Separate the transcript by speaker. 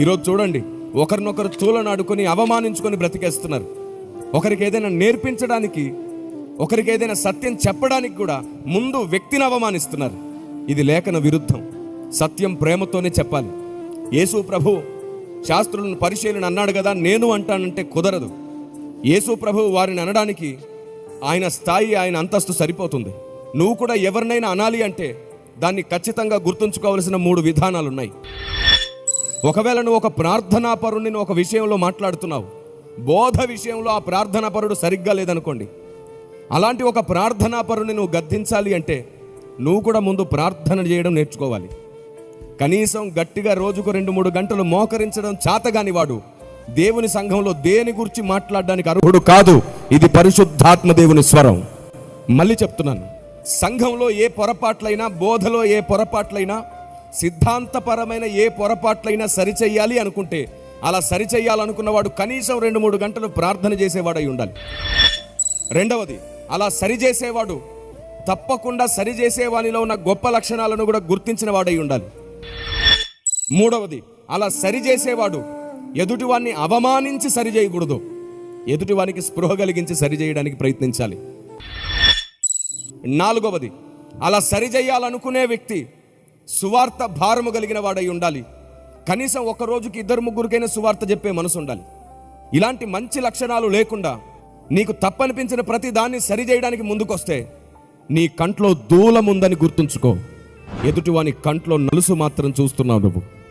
Speaker 1: ఈరోజు చూడండి ఒకరినొకరు చూలనాడుకొని అవమానించుకొని బ్రతికేస్తున్నారు. ఒకరికి ఏదైనా నేర్పించడానికి ఒకరికి ఏదైనా సత్యం చెప్పడానికి కూడా ముందు వ్యక్తిని అవమానిస్తున్నారు. ఇది లేఖన విరుద్ధం. సత్యం ప్రేమతోనే చెప్పాలి. యేసు ప్రభు శాస్త్రులను పరిశీలన అన్నాడు కదా నేను అంటానంటే కుదరదు. యేసు ప్రభు వారిని అనడానికి ఆయన స్థాయి ఆయన అంతస్తు సరిపోతుంది. నువ్వు కూడా ఎవరినైనా అనాలి అంటే దాన్ని ఖచ్చితంగా గుర్తుంచుకోవలసిన మూడు విధానాలు ఉన్నాయి ఒకవేళ నువ్వు ఒక ప్రార్థనాపరుడిని నువ్వు ఒక విషయంలో మాట్లాడుతున్నావు బోధ విషయంలో ఆ ప్రార్థనాపరుడు సరిగ్గా లేదనుకోండి. అలాంటి ఒక ప్రార్థనాపరుని నువ్వు గద్దించాలి అంటే నువ్వు కూడా ముందు ప్రార్థన చేయడం నేర్చుకోవాలి. కనీసం గట్టిగా రోజుకు రెండు మూడు గంటలు మోకరించడం చాతగాని వాడు దేవుని సంఘంలో దేని గురించి మాట్లాడడానికి అర్హుడు కాదు ఇది పరిశుద్ధాత్మ దేవుని స్వరం. మళ్ళీ చెప్తున్నాను సంఘంలో ఏ పొరపాట్లైనా బోధలో ఏ పొరపాట్లైనా సిద్ధాంతపరమైన ఏ పొరపాట్లైనా సరిచెయ్యాలి అనుకుంటే అలా సరిచేయాలనుకున్నవాడు కనీసం రెండు మూడు గంటలు ప్రార్థన చేసేవాడై ఉండాలి. రెండవది అలా సరిచేసేవాడు తప్పకుండా సరిచేసే వానిలో ఉన్న గొప్ప లక్షణాలను కూడా గుర్తించిన వాడై ఉండాలి. మూడవది అలా సరిచేసేవాడు ఎదుటివాన్ని అవమానించి సరిచేయకూడదు. ఎదుటివానికి స్పృహ కలిగించి సరిచేయడానికి ప్రయత్నించాలి. నాలుగవది అలా సరిచేయాలనుకునే వ్యక్తి సువార్త భారము కలిగిన వాడై ఉండాలి. కనీసం ఒక రోజుకి ఇద్దరు ముగ్గురికైనా సువార్త చెప్పే మనసు ఉండాలి. ఇలాంటి మంచి లక్షణాలు లేకుండా నీకు తప్పనిపించిన ప్రతి దాన్ని సరిచేయడానికి ముందుకొస్తే నీ కంట్లో దూలముందని గుర్తుంచుకో. ఎదుటివాని కంట్లో నలుసు మాత్రం చూస్తున్నావు నువ్వు.